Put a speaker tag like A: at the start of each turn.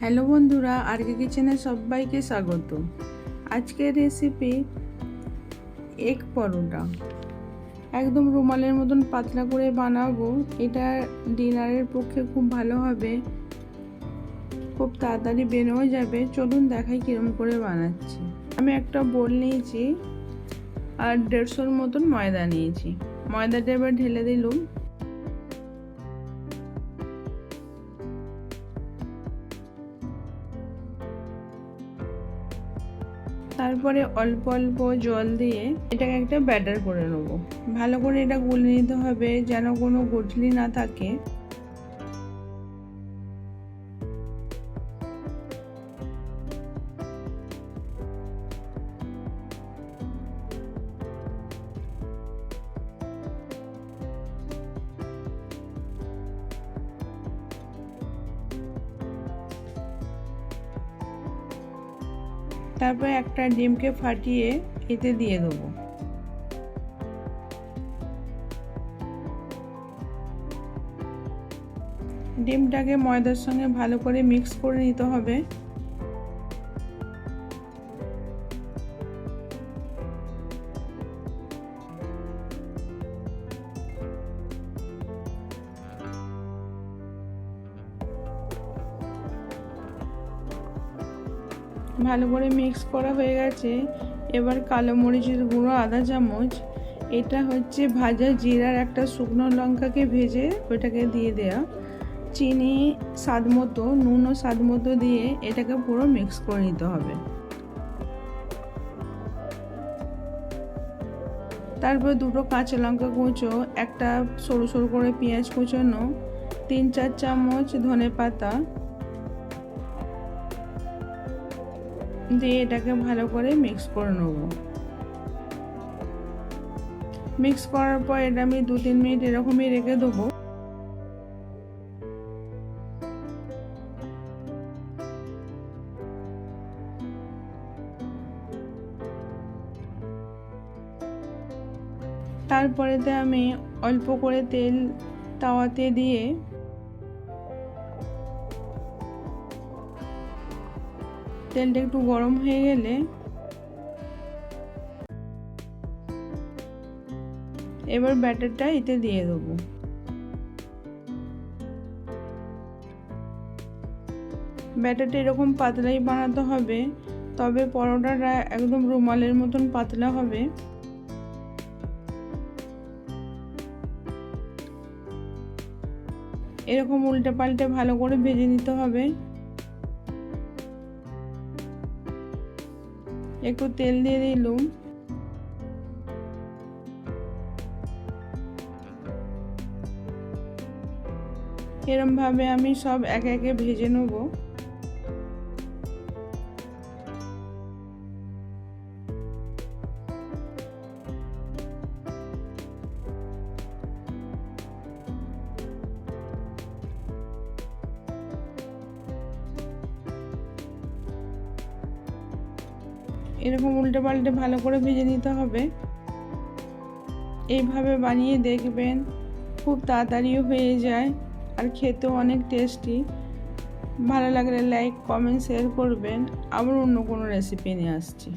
A: Hello বন্ধুরা আরকে কিচেনে সবাইকে স্বাগত। আজকের রেসিপি এগ পরোটা। একদম রুমালের মতন পাতলা করে বানাবো। এটা ডিনারের পক্ষে খুব ভালো হবে। খুব তাড়াতাড়ি বেরোও যাবে। চলুন দেখাই কিরম করে বানাচ্ছি। আমি একটা বোল নিয়েছি আর দেড়শোর মতন ময়দা নিয়েছি। ময়দাটা এবার ঢেলে দিলুম। তারপরে অল্প অল্প জল দিয়ে এটাকে একটা ব্যাটার করে নেব। ভালো করে এটা গুলে নিতে হবে যেন কোনো গুটলি না থাকে। তারপর একটা ডিমকে ফাটিয়ে এতে দিয়ে দেবো। ডিমটাকে ময়দার সঙ্গে ভালো করে মিক্স করে নিতে হবে। ভালো করে মিক্স করা হয়ে গেছে। এবার কালো মরিচের গুঁড়ো আধা চামচ, এটা হচ্ছে ভাজা জিরার একটা শুকনো লঙ্কাকে ভেজে ওটাকে দিয়ে দেওয়া চিনি স্বাদ মতো নুনও স্বাদ মতো দিয়ে এটাকে পুরো মিক্স করে নিতে হবে। তারপর দুটো কাঁচা লঙ্কা কুচো, একটা সরু সরু করে পেঁয়াজ কুচোনো, তিন চার চামচ ধনে পাতা দিয়ে এটাকে ভালো করে মিক্স করে নেব। মিক্স করার পর এটা আমি দু তিন মিনিট এরকমই রেখে দেবো। তারপরেতে আমি অল্প করে তেল তাওয়াতে দিয়ে তেলটা একটু গরম হয়ে গেলে এবার ব্যাটারটা এতে দিয়ে দেবো। ব্যাটারটা এরকম পাতলাই বানাতে হবে, তবে পরোটাটা একদম রুমালের মতন পাতলা হবে। এরকম উল্টে পাল্টে ভালো করে ভেজে নিতে হবে। একটু তেল দিয়ে দিলুম। এরম ভাবে আমি সব একে একে ভেজে নেব। এরকম উল্টে পাল্টে ভালো করে ভেজে নিতে হবে। এইভাবে বানিয়ে দেখবেন, খুব তাড়াতাড়িও হয়ে যায় আর খেতেও অনেক টেস্টি ভালো লাগলে লাইক কমেন্ট শেয়ার করবেন। আবার অন্য কোনো রেসিপি নিয়ে আসছি।